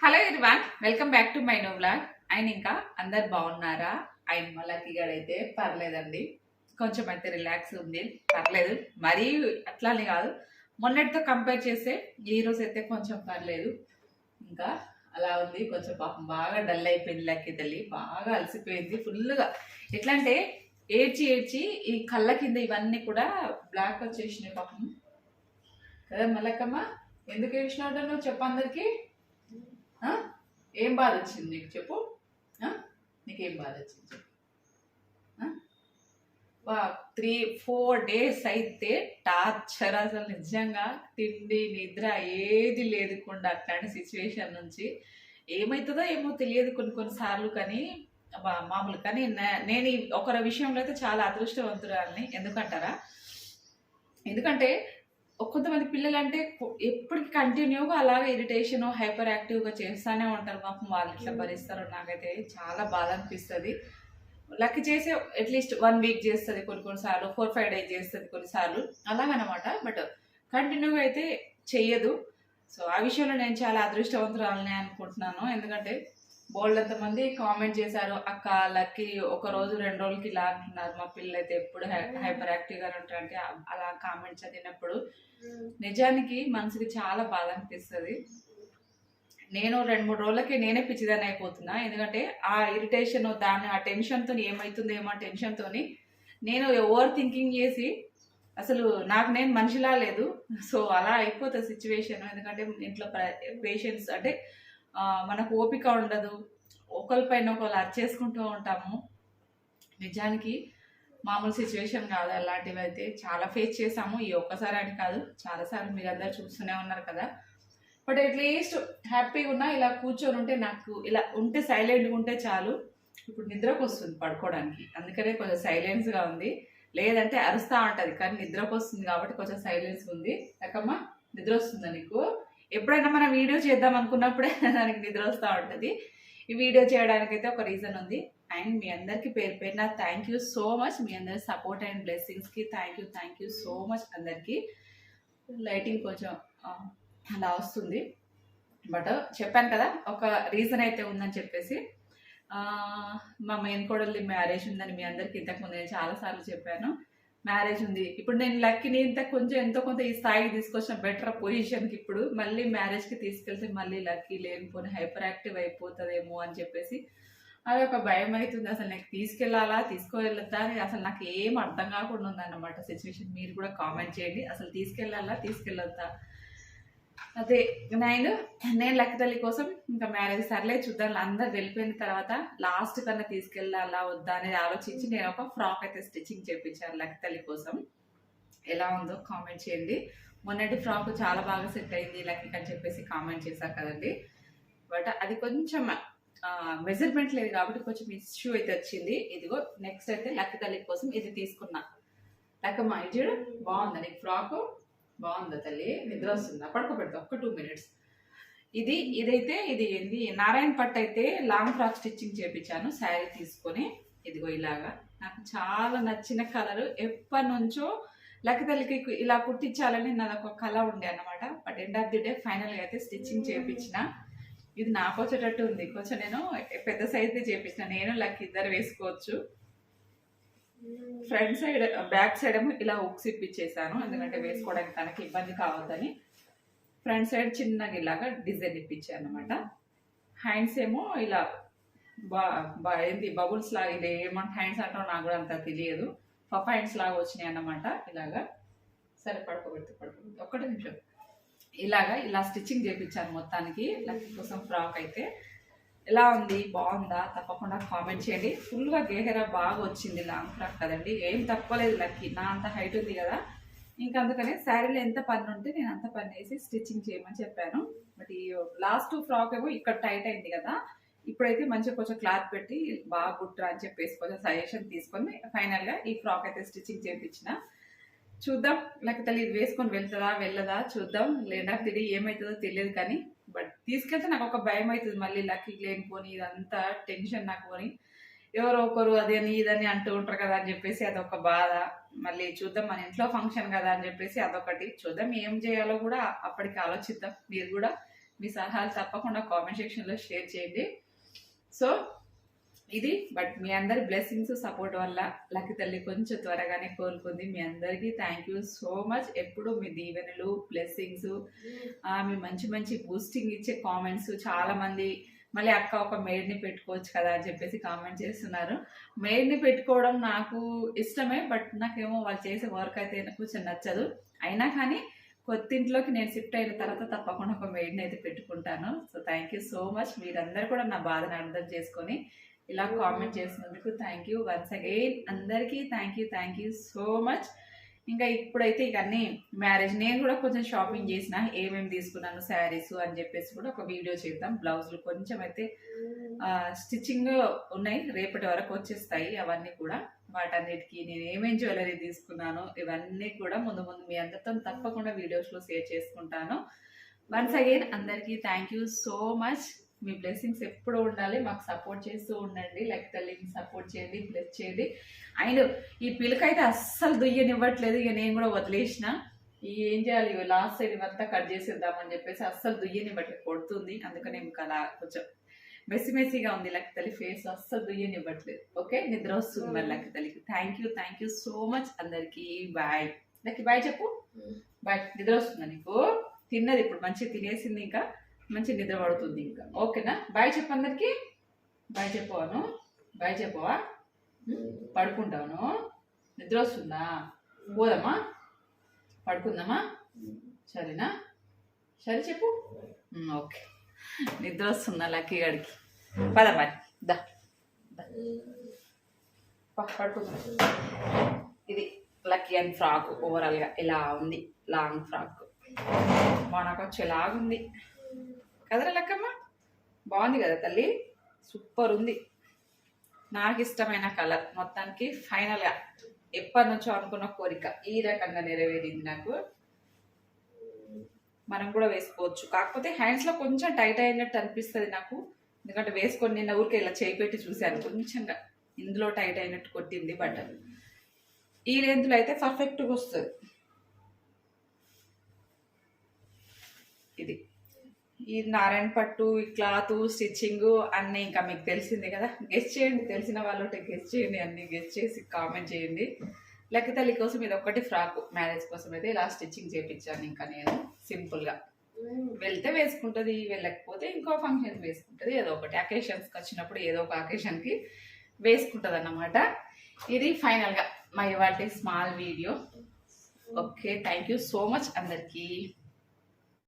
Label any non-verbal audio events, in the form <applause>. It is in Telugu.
Hello Irwan welcome back to my no blog ఆయన ఇంకా అందరు బాగున్నారా? ఆయన మళ్ళీ అయితే పర్లేదండి. కొంచెం అయితే రిలాక్స్ ఉంది. పర్లేదు. మరీ అట్లానే కాదు. మొన్నటితో కంపేర్ చేస్తే ఈ రోజు అయితే కొంచెం పర్లేదు. ఇంకా అలా ఉంది. కొంచెం పాపం బాగా డల్ అయిపోయింది లక్కి తల్లి. బాగా అలసిపోయింది ఫుల్గా ఎట్లా అంటే ఏడ్చి ఏడ్చి ఈ కళ్ళ కింద ఇవన్నీ కూడా బ్లాక్ వచ్చేసినాయి పాపం. కదా మల్లక్కమ్మ ఎందుకు ఏడ్చినావు నువ్వు? చెప్పు అందరికీ. ఏం బాధ వచ్చింది నీకు? చెప్పు. నీకేం బాధ వచ్చింది? చెప్పు. వా త్రీ ఫోర్ డేస్ అయితే టార్చర్ అసలు నిజంగా తిండి నిద్ర ఏది లేదుకుండా అట్లాంటి సిచ్యువేషన్ నుంచి. ఏమవుతుందో ఏమో తెలియదు కొన్ని కొన్నిసార్లు కానీ అబ్బా, మామూలు కానీ నే- నేను ఒకరి విషయంలో అయితే చాలా అదృష్టవంతురాలని. ఎందుకంటారా? ఎందుకంటే కొంతమంది పిల్లలు అంటే ఎప్పటికి కంటిన్యూగా అలాగే ఇరిటేషన్ హైపర్ యాక్టివ్గా చేస్తూనే ఉంటారు. పాపం వాళ్ళు ఇట్లా భరిస్తారో నాకైతే చాలా బాధ అనిపిస్తుంది. లక్ చేసే అట్లీస్ట్ వన్ వీక్ చేస్తుంది కొన్ని కొన్నిసార్లు ఫోర్ ఫైవ్ డేస్ చేస్తుంది కొన్నిసార్లు అలాగనమాట. బట్ కంటిన్యూగా అయితే చెయ్యదు. సో ఆ విషయంలో నేను చాలా అదృష్టవంతురాలని అనుకుంటున్నాను. ఎందుకంటే బోల్డ్ మంది కామెంట్ చేశారు అక్క లక్కి ఒక రోజు రెండు రోజులకి ఇలా అంటున్నారు. మా పిల్లలు అయితే ఎప్పుడు హైపర్ యాక్టివ్గా ఉంటారంటే అలా కామెంట్స్ చదివినప్పుడు నిజానికి మనసుకి చాలా బాధ అనిపిస్తుంది. నేను రెండు మూడు రోజులకి నేనే పిచ్చిదాన్ని అయిపోతున్నా. ఎందుకంటే ఆ ఇరిటేషన్ దాని ఆ టెన్షన్తో ఏమవుతుందో ఏమో టెన్షన్తో నేను ఓవర్ థింకింగ్ చేసి అసలు నాకు నేను మనిషిలా లేదు. సో అలా అయిపోతుంది సిచ్యువేషన్. ఎందుకంటే ఇంట్లో పేషెంట్స్ అంటే మనకు ఓపిక ఉండదు. ఒకరిపైన ఒకరు అర్చేసుకుంటూ ఉంటాము. నిజానికి మామూలు సిచ్యువేషన్ కాదు. అలాంటివి అయితే చాలా ఫేస్ చేసాము ఈ ఒక్కసారి అని కాదు. చాలాసార్లు మీరు అందరు చూస్తూనే ఉన్నారు కదా. బట్ అట్లీస్ట్ హ్యాపీగా ఉన్నా ఇలా కూర్చొని ఉంటే నాకు ఇలా ఉంటే సైలెంట్గా ఉంటే చాలు. ఇప్పుడు నిద్రకు వస్తుంది పడుకోవడానికి. అందుకనే కొంచెం సైలెన్స్గా ఉంది. లేదంటే అరుస్తా ఉంటుంది. కానీ నిద్రకు వస్తుంది కాబట్టి కొంచెం సైలెన్స్ ఉంది. అక్కమ్మ నిద్ర వస్తుందా నీకు? ఎప్పుడైనా మనం వీడియో చేద్దాం అనుకున్నప్పుడే <laughs> దానికి నిద్ర వస్తూ ఉంటుంది. ఈ వీడియో చేయడానికి అయితే ఒక రీజన్ ఉంది. అండ్ మీ అందరికీ పేరు పేరున థ్యాంక్ యూ సో మచ్ మీ అందరి support and బ్లెస్సింగ్స్కి thank you thank you so much అందరికీ. లైటింగ్ కొంచెం అలా వస్తుంది. బట్ uh, చెప్పాను కదా ఒక రీజన్ అయితే ఉందని చెప్పేసి. మా మెయిన్ కోడల్ది మ్యారేజ్ ఉందని మీ అందరికీ ఇంతకుముందు నేను చాలాసార్లు చెప్పాను. మ్యారేజ్ ఉంది. ఇప్పుడు నేను లక్కీని ఇంత కొంచెం ఎంతో కొంత ఈ స్థాయికి తీసుకొచ్చిన బెటర్ పొజిషన్కి ఇప్పుడు మళ్ళీ మ్యారేజ్కి తీసుకెళ్తే మళ్ళీ లక్కీ లేనిపోని హైపర్ యాక్టివ్ అయిపోతుందేమో అని చెప్పేసి అది ఒక భయం అవుతుంది. అసలు నాకు తీసుకెళ్ళాలా తీసుకువెళ్ళొద్దా అని అసలు నాకు ఏం అర్థం కాకుండా ఉందన్నమాట సిచ్యువేషన్ మీరు కూడా కామెంట్ చేయండి. అసలు తీసుకెళ్ళాలా తీసుకెళ్ళొద్దా? అదే నేను నేను లక్క తల్లి కోసం ఇంకా మ్యారేజ్ సర్లే చూద్దాం. అందరు వెళ్ళిపోయిన తర్వాత లాస్ట్ కన్నా తీసుకెళ్ళాలా వద్దా అనేది ఆలోచించి నేను ఒక ఫ్రాక్ అయితే స్టిచ్చింగ్ చేయించాను లక్క తల్లి కోసం. ఎలా ఉందో కామెంట్ చేయండి. మొన్నటి ఫ్రాక్ చాలా బాగా సెట్ అయింది లక్కకి అని చెప్పేసి కామెంట్ చేశారు కదండి. బట్ అది కొంచెం మెజర్మెంట్ లేదు కాబట్టి కొంచెం ఇష్యూ అయితే వచ్చింది. ఇదిగో నెక్స్ట్ అయితే లక్క తల్లి కోసం ఇది తీసుకున్నా. లక్కమ్మ ఇది చూడు బాగుందండి ఫ్రాకు బాగుందా తల్లి? నిద్ర వస్తుందా పడుకోబెడతా ఒక్క టూ మినిట్స్ ఇది ఇదైతే ఇది ఏంది? నారాయణ పట్ అయితే లాంగ్ ఫ్రాక్ స్టిచ్చింగ్ చేపించాను శారీ తీసుకొని. ఇదిగో ఇలాగా. నాకు చాలా నచ్చిన కలర్ ఎప్పటి నుంచో లక్కతల్లికి ఇలా కుట్టించాలని నాది ఒక కళ ఉండే అన్నమాట. But end of the day ఫైనల్గా అయితే స్టిచ్చింగ్ చేయించిన ఇది నాకు వచ్చేటట్టు ఉంది. కొంచెం నేను పెద్ద సైజ్ చేయించిన నేను లక్ ఇద్దరు వేసుకోవచ్చు. ఫ్రంట్ సైడ్ బ్యాక్ సైడ్ ఏమో ఇలా ఉక్స్ ఇప్పించేసాను ఎందుకంటే వేసుకోవడానికి తనకి ఇబ్బంది కావద్దని ఫ్రంట్ సైడ్ చిన్నగా ఇలాగా డిజైన్ ఇప్పించాను అనమాట హ్యాండ్స్ ఏమో ఇలా బా బా ఏంటి బబుల్స్ లాగా ఇది ఏమంటే హ్యాండ్స్ అంటారో నాకు కూడా అంత తెలియదు. పఫ్ హ్యాండ్స్ లాగా వచ్చినాయి అన్నమాట ఇలాగా. సరే పడుకోబెడితే పడుకోబెడితే ఒక్కటే నిమిషం. ఇలాగా ఇలా స్టిచ్చింగ్ చేయించాను మొత్తానికి. లక్కీ కోసం ఫ్రాక్ అయితే. ఎలా ఉంది? బాగుందా? తప్పకుండా కామెంట్ చేయండి. ఫుల్గా గేహెరా బాగా వచ్చింది లాంగ్ ఫ్రాక్ కదండి. ఏం తక్కువ లేదు నా అంత హైట్ ఉంది కదా. ఇంకా అందుకనే శారీలో ఎంత పని ఉంటే నేను అంత పని వేసి స్టిచ్చింగ్ చేయమని చెప్పాను. బట్ ఈ లాస్ట్ ఫ్రాక్ ఏమో ఇక్కడ టైట్ అయింది కదా. ఇప్పుడైతే మంచిగా కొంచెం క్లాత్ పెట్టి బాగా గుట్రా అని చెప్పేసి కొంచెం సజెషన్ తీసుకొని ఫైనల్గా ఈ ఫ్రాక్ అయితే స్టిచ్చింగ్ చేయించిన చూద్దాం. లేకపోతే ఇది వేసుకొని వెళ్తుందా? వెళ్ళదా? చూద్దాం. లేదా తిరిగి ఏమవుతుందో తెలియదు కానీ తీసుకెళ్తే నాకు ఒక భయం అవుతుంది. మళ్ళీ లక్కీ లేనిపోని ఇదంతా టెన్షన్ నాకు కొని ఎవరో ఒకరు అదని ఇదని అంటూ ఉంటారు కదా అని చెప్పేసి అదొక బాధ. మళ్ళీ చూద్దాం మన ఇంట్లో ఫంక్షన్ కదా అని చెప్పేసి అదొకటి. చూద్దాం ఏం చేయాలో కూడా అప్పటికి ఆలోచిద్దాం. మీరు కూడా మీ సలహాలు తప్పకుండా కామెంట్ సెక్షన్లో షేర్ చేయండి. సో ఇది బట్ మీ అందరి బ్లెస్సింగ్స్ సపోర్ట్ వల్ల లక్కి తల్లి కొంచెం త్వరగానే కోలుకుంది. మీ అందరికీ థ్యాంక్ యూ సో మచ్ ఎప్పుడు మీ దీవెనలు బ్లెస్సింగ్స్ మీ మంచి మంచి బూస్టింగ్ ఇచ్చే కామెంట్స్ చాలా మంది మళ్ళీ అక్క ఒక మేడ్ని పెట్టుకోవచ్చు కదా అని చెప్పేసి కామెంట్ చేస్తున్నారు. మేడ్ని పెట్టుకోవడం నాకు ఇష్టమే బట్ నాకేమో వాళ్ళు చేసే వర్క్ అయితే నాకు కొంచెం నచ్చదు. అయినా కానీ కొత్త ఇంట్లోకి నేను షిఫ్ట్ అయిన తర్వాత తప్పకుండా ఒక మెయిడ్ని అయితే పెట్టుకుంటాను. So thank you so much మీరందరూ కూడా నా బాధను అర్థం చేసుకొని ఇలా కామెంట్ చేసినందుకు థ్యాంక్ యూ వన్స్ అగైన్ అందరికీ thank you thank you so much ఇంకా ఇప్పుడైతే ఇక మ్యారేజ్ నేను కూడా కొంచెం షాపింగ్ చేసిన ఏమేమి తీసుకున్నాను శారీస్ అని చెప్పేసి కూడా ఒక వీడియో చేద్దాం. బ్లౌజులు కొంచెం అయితే స్టిచ్చింగ్ ఉన్నాయి. రేపటి వరకు వచ్చేస్తాయి అవన్నీ కూడా. వాటన్నిటికీ నేను ఏమేం జ్యువెలరీ తీసుకున్నాను ఇవన్నీ కూడా ముందు ముందు మీ అందరితో తప్పకుండా వీడియోస్లో షేర్ చేసుకుంటాను. వన్స్ అగైన్ అందరికీ థ్యాంక్ యూ సో మచ్ మీ బ్లెస్సింగ్స్ ఎప్పుడు ఉండాలి. మాకు సపోర్ట్ చేస్తూ ఉండండి. లైక్ తల్లిని సపోర్ట్ చేయండి బ్లెస్ చేయండి. అండ్ ఈ పిల్లకైతే అస్సలు దుయ్యనివ్వట్లేదు. ఇక నేను కూడా వదిలేసిన. ఏం చేయాలి? లాస్ట్ సైడ్ ఇవంతా కట్ చేసేద్దామని చెప్పేసి అస్సలు దుయ్యనివ్వట్లేదు. కొడుతుంది. అందుకని మీకు అలా కొంచెం మెస్సి మెస్సిగా ఉంది లక్ తల్లి ఫేస్ అస్సలు దుయ్యనివ్వట్లేదు. ఓకే? నిద్ర వస్తుంది మరి లక్ తల్లికి. Thank you thank you so much అందరికీ. బాయ్ లక్కి బాయ్ చెప్పు. బాయ్ నిద్ర వస్తుందా నీకు? తిన్నది ఇప్పుడు మంచిగా తినేసింది ఇంకా? మంచి నిద్ర పడుతుంది ఇంకా. ఓకేనా? బాయ్ చెప్పు అందరికి. బాయ్ చెప్పవాను. బాయ్ చెప్పవా? పడుకుంటాను. నిద్ర వస్తుందా? పోదమ్మా పడుకుందామా? సరేనా? సరే చెప్పు. ఓకే. నిద్ర వస్తుందా లక్కీ గడికి? పద మరి దా. పడుకుందాం. ఇది లక్కీ అండ్ ఫ్రాక్. ఓవరాల్గా ఇలా ఉంది? Long frock. మనకు వచ్చేలాగుంది కదరా లెక్కమ్మ బాగుంది కదా తల్లి? సూపర్ ఉంది. నాకు ఇష్టమైన కలర్. మొత్తానికి ఫైనల్గా ఎప్పటి నుంచో అనుకున్న కోరిక ఈ రకంగా నెరవేరింది నాకు. మనం కూడా వేసుకోవచ్చు. కాకపోతే హ్యాండ్స్లో కొంచెం టైట్ అయినట్టు అనిపిస్తుంది నాకు. ఎందుకంటే వేసుకొని నిన్న ఊరికే ఇలా చేయి పెట్టి చూశాను. కొంచెంగా ఇందులో టైట్ అయినట్టు కొట్టింది బటన్ ఈ లెంత్లో అయితే పర్ఫెక్ట్గా వస్తుంది. ఇది. ఈ నారాయణ పట్టు ఈ క్లాత్ స్టిచ్చింగ్ అన్నీ ఇంకా మీకు తెలిసిందే కదా. గెస్ట్ చేయండి. తెలిసిన వాళ్ళు గెస్ట్ చేయండి. అన్ని గెస్ట్ చేసి కామెంట్ చేయండి. లెక్క తల్లి కోసం ఇది ఒక్కటి ఫ్రాక్. మ్యారేజ్ కోసం అయితే ఇలా స్టిచ్చింగ్ చేయించాను ఇంకా నేను. సింపుల్గా వెళ్తే వేసుకుంటుంది వెళ్ళకపోతే ఇంకో ఫంక్షన్ వేసుకుంటుంది. ఏదో ఒకటి. అకేషన్స్కి వచ్చినప్పుడు ఏదో ఒక అకేషన్కి వేసుకుంటుంది అన్నమాట ఇది ఫైనల్గా మై వాటి small video okay thank you so much అందరికీ.